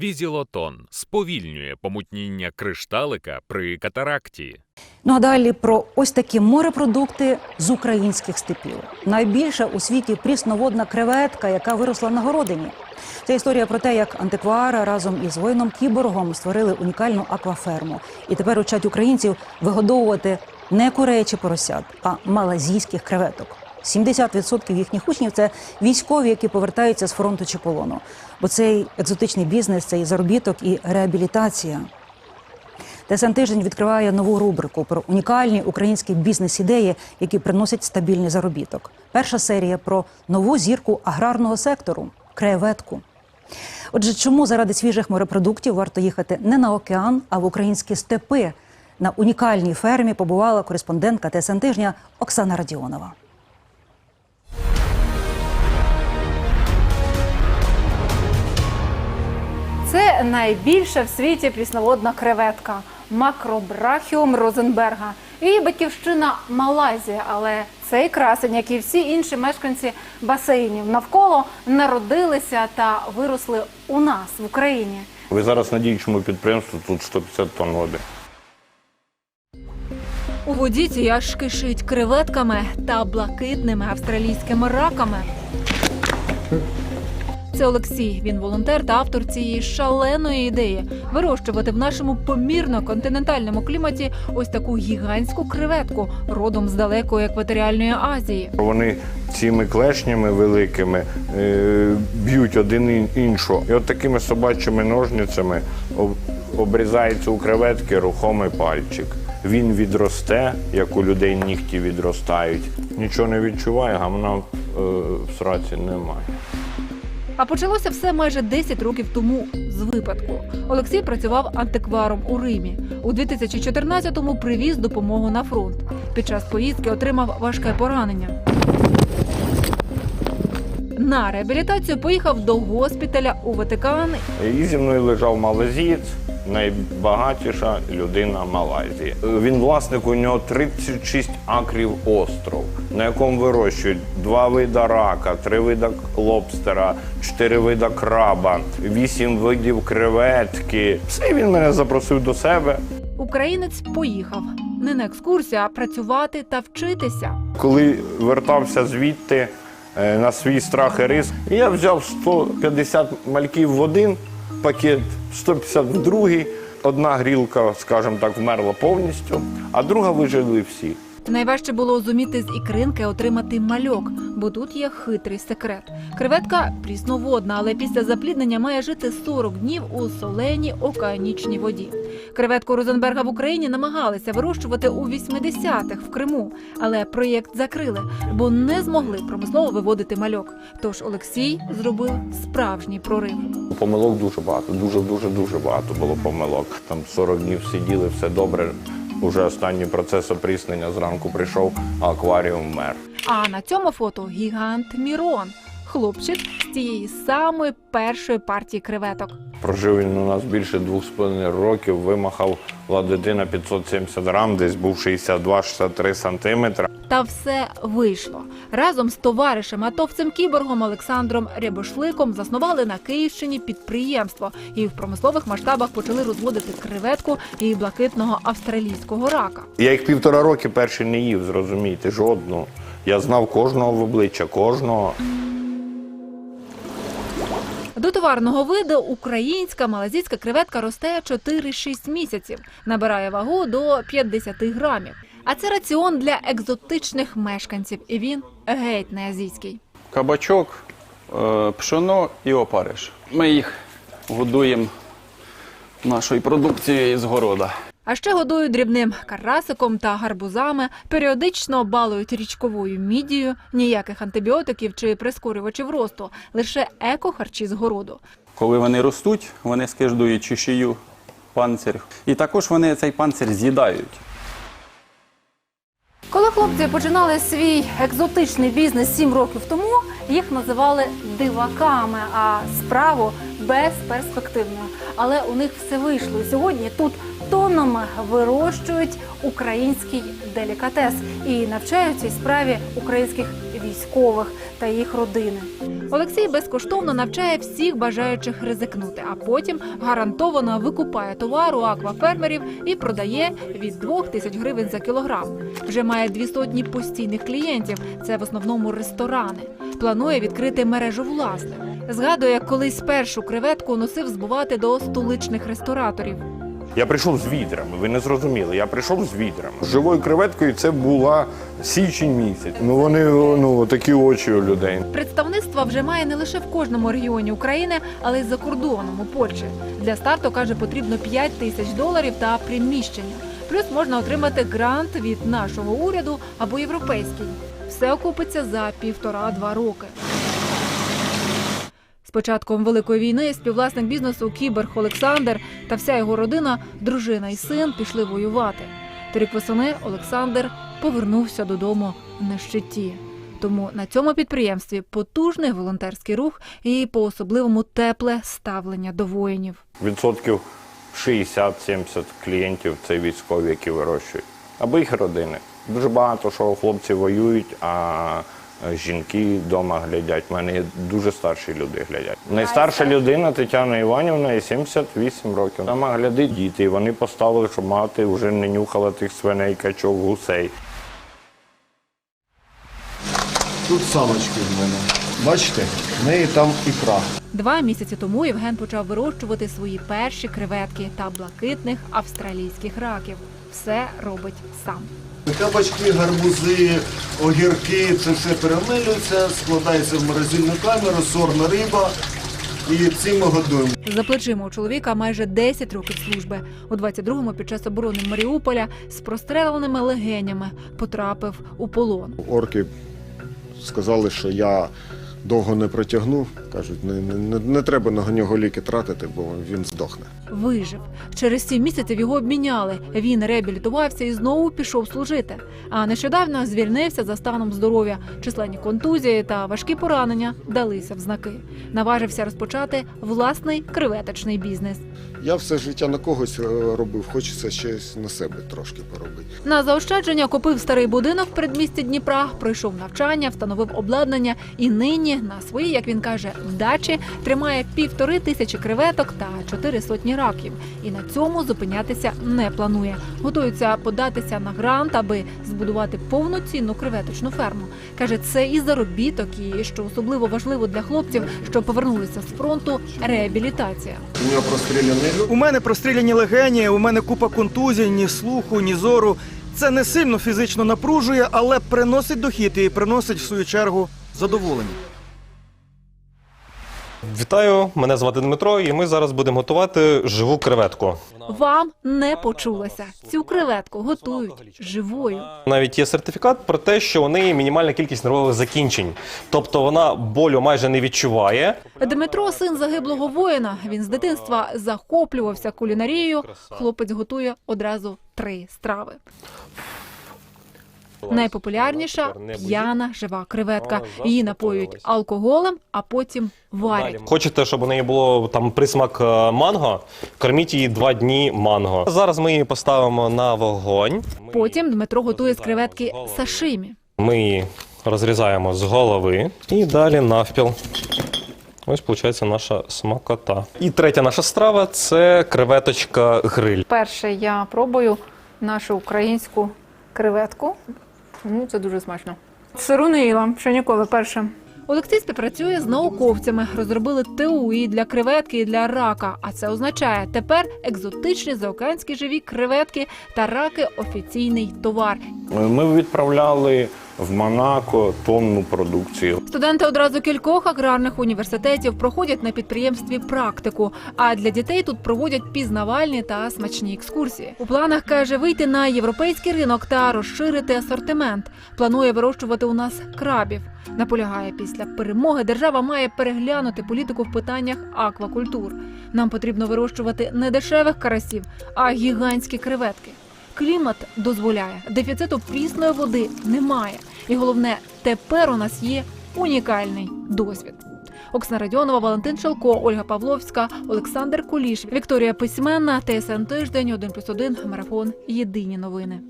Візілотон сповільнює помутніння кришталика при катаракті. Ну а далі про ось такі морепродукти з українських степів. Найбільша у світі прісноводна креветка, яка виросла на городині. Це історія про те, як антиквари разом із воїном кіборгом створили унікальну акваферму. І тепер учать українців вигодовувати не курей чи поросят, а малазійських креветок. 70% їхніх учнів це військові, які повертаються з фронту чи полону. Бо цей екзотичний бізнес це і заробіток, і реабілітація. ТСН тиждень відкриває нову рубрику про унікальні українські бізнес-ідеї, які приносять стабільний заробіток. Перша серія про нову зірку аграрного сектору креветку. Отже, чому заради свіжих морепродуктів варто їхати не на океан, а в українські степи? На унікальній фермі побувала кореспондентка ТСН тижня Оксана Радіонова. Найбільша в світі прісноводна креветка Макробрахіум Розенберга. Її батьківщина Малайзія, але цей красень, як і всі інші мешканці басейнів навколо, народилися та виросли у нас в Україні. Ви зараз на діючому підприємстві тут 150 тонн води. У воді ці аж кишить креветками та блакитними австралійськими раками. Це Олексій. Він волонтер та автор цієї шаленої ідеї вирощувати в нашому помірно континентальному кліматі ось таку гігантську креветку родом з далекої екваторіальної Азії. Вони цими клешнями великими е, б'ють один іншого. І от такими собачими ножницями об- обрізається у креветки рухомий пальчик. Він відросте, як у людей нігті відростають. Нічого не відчуває, гамна е, в сраці немає. А почалося все майже 10 років тому з випадку. Олексій працював антикваром у Римі. У 2014-му привіз допомогу на фронт. Під час поїздки отримав важке поранення. На реабілітацію поїхав до госпіталя у Ватикан І зі мною лежав малазієць, найбагатіша людина Малайзії. Він власник, у нього 36 акрів остров, на якому вирощують два вида рака, три вида лобстера, чотири вида краба, вісім видів креветки. Все він мене запросив до себе. Українець поїхав не на екскурсію, а працювати та вчитися. Коли вертався звідти е, на свій страх і риск, я взяв 150 мальків в один пакет, 150 в другий. Одна грілка, скажімо так, вмерла повністю, а друга вижили всі. Найважче було зуміти з ікринки отримати мальок, бо тут є хитрий секрет. Креветка прісноводна, але після запліднення має жити 40 днів у соленій океанічній воді. Креветку Розенберга в Україні намагалися вирощувати у 80-х в Криму, але проєкт закрили, бо не змогли промислово виводити мальок. Тож Олексій зробив справжній прорив. Помилок дуже багато, дуже дуже дуже багато було помилок. Там 40 днів сиділи, все добре. Уже останній процес опріснення зранку прийшов, а акваріум мер. А на цьому фото гігант Мірон, хлопчик з тієї самої першої партії креветок. Прожив він у нас більше двох з половиною років, вимахав ладитина дитина 570 грам, десь був 62-63 сантиметри. Та все вийшло. Разом з товаришем атовцем кіборгом Олександром Рябошликом заснували на Київщині підприємство і в промислових масштабах почали розводити креветку і блакитного австралійського рака. Я їх півтора роки перший не їв, зрозумійте, жодного. Я знав кожного в обличчя, кожного. До товарного виду українська малазійська креветка росте 4-6 місяців, набирає вагу до 50 грамів. А це раціон для екзотичних мешканців, і він геть не азійський. кабачок, е, пшоно і опариш. Ми їх годуємо нашою продукцією з города. А ще годують дрібним карасиком та гарбузами, періодично балують річковою мідією, ніяких антибіотиків чи прискорювачів росту, лише еко-харчі з городу. Коли вони ростуть, вони скиждують чешію, панцир. І також вони цей панцир з'їдають. Коли хлопці починали свій екзотичний бізнес сім років тому, їх називали диваками, а справу безперспективною. Але у них все вийшло. Сьогодні тут тоннами вирощують український делікатес і навчають цій справі українських військових та їх родини. Олексій безкоштовно навчає всіх бажаючих ризикнути, а потім гарантовано викупає товар у аквафермерів і продає від 2 тисяч гривень за кілограм. Вже має дві сотні постійних клієнтів. Це в основному ресторани. Планує відкрити мережу власних. Згадує, як колись першу креветку носив збувати до столичних рестораторів. Я прийшов з відрами, ви не зрозуміли. Я прийшов з відрами. З живою креветкою це була січень місяць. Ну вони ну такі очі у людей. Представництва вже має не лише в кожному регіоні України, але й за кордоном у Польщі. Для старту каже, потрібно 5 тисяч доларів та приміщення. Плюс можна отримати грант від нашого уряду або європейський. Все окупиться за півтора-два роки. Початком великої війни співвласник бізнесу Кіберг Олександр та вся його родина, дружина і син пішли воювати. Торік восени Олександр повернувся додому на щиті. Тому на цьому підприємстві потужний волонтерський рух і по особливому тепле ставлення до воїнів. Відсотків 60-70 клієнтів це військові, які вирощують. Або їх родини. Дуже багато що хлопці воюють, а жінки вдома глядять. У мене є дуже старші люди глядять. Найстарша людина Тетяна Іванівна, їй 78 років. Вона глядить діти, і вони поставили, щоб мати вже не нюхала тих свиней, качок, гусей. Тут самочки в мене. Бачите, в неї там ікра. Два місяці тому Євген почав вирощувати свої перші креветки та блакитних австралійських раків. Все робить сам. Кабачки, гарбузи, огірки, це все перемилюється, складається в морозильну камеру, сорна риба. І цим ми годуємо. За плечима у чоловіка майже 10 років служби. У 22-му під час оборони Маріуполя з простреленими легенями потрапив у полон. Орки сказали, що я довго не протягну. Кажуть, не, не, не, не треба на нього ліки тратити, бо він здохне. Вижив. Через сім місяців його обміняли. Він реабілітувався і знову пішов служити. А нещодавно звільнився за станом здоров'я. Численні контузії та важкі поранення далися в знаки. Наважився розпочати власний креветочний бізнес. Я все життя на когось е, робив, хочеться щось на себе трошки поробити. На заощадження купив старий будинок в передмісті Дніпра, пройшов навчання, встановив обладнання і нині на своїй, як він каже, дачі тримає півтори тисячі креветок та чотири сотні раків. І на цьому зупинятися не планує. Готується податися на грант, аби збудувати повноцінну креветочну ферму. каже, це і заробіток, і що особливо важливо для хлопців, що повернулися з фронту, реабілітація. У нього. У мене простріляні легені, у мене купа контузій, ні слуху, ні зору. Це не сильно фізично напружує, але приносить дохід і приносить в свою чергу задоволення. Вітаю, мене звати Дмитро, і ми зараз будемо готувати живу креветку. Вам не почулося. Цю креветку готують живою. Навіть є сертифікат про те, що у неї мінімальна кількість нервових закінчень, тобто вона болю майже не відчуває. Дмитро, син загиблого воїна. Він з дитинства захоплювався кулінарією. Хлопець готує одразу три страви. Найпопулярніша п'яна жива креветка. Її напоюють алкоголем, а потім варять. Хочете, щоб у неї було там присмак е, манго? Корміть її два дні манго. Зараз ми її поставимо на вогонь. Потім Дмитро готує з креветки сашимі. Ми її розрізаємо з голови і далі навпіл. Ось виходить наша смакота. І третя наша страва це креветочка гриль. Перше я пробую нашу українську креветку. Ну, це дуже смачно. Сиру не їла, ще ніколи перше. Олексій співпрацює з науковцями. Розробили ТУ і для креветки, і для рака. А це означає тепер екзотичні заокеанські живі креветки та раки офіційний товар. Ми відправляли в Монако тонну продукції. Студенти одразу кількох аграрних університетів проходять на підприємстві практику. А для дітей тут проводять пізнавальні та смачні екскурсії. У планах каже вийти на європейський ринок та розширити асортимент. Планує вирощувати у нас крабів. Наполягає, після перемоги держава має переглянути політику в питаннях аквакультур. Нам потрібно вирощувати не дешевих карасів, а гігантські креветки. Клімат дозволяє, дефіциту прісної води немає. І головне, тепер у нас є унікальний досвід. Оксана Радіонова, Валентин Шелко, Ольга Павловська, Олександр Куліш, Вікторія Письменна, ТСН Тиждень, 1+,1, Марафон. Єдині новини.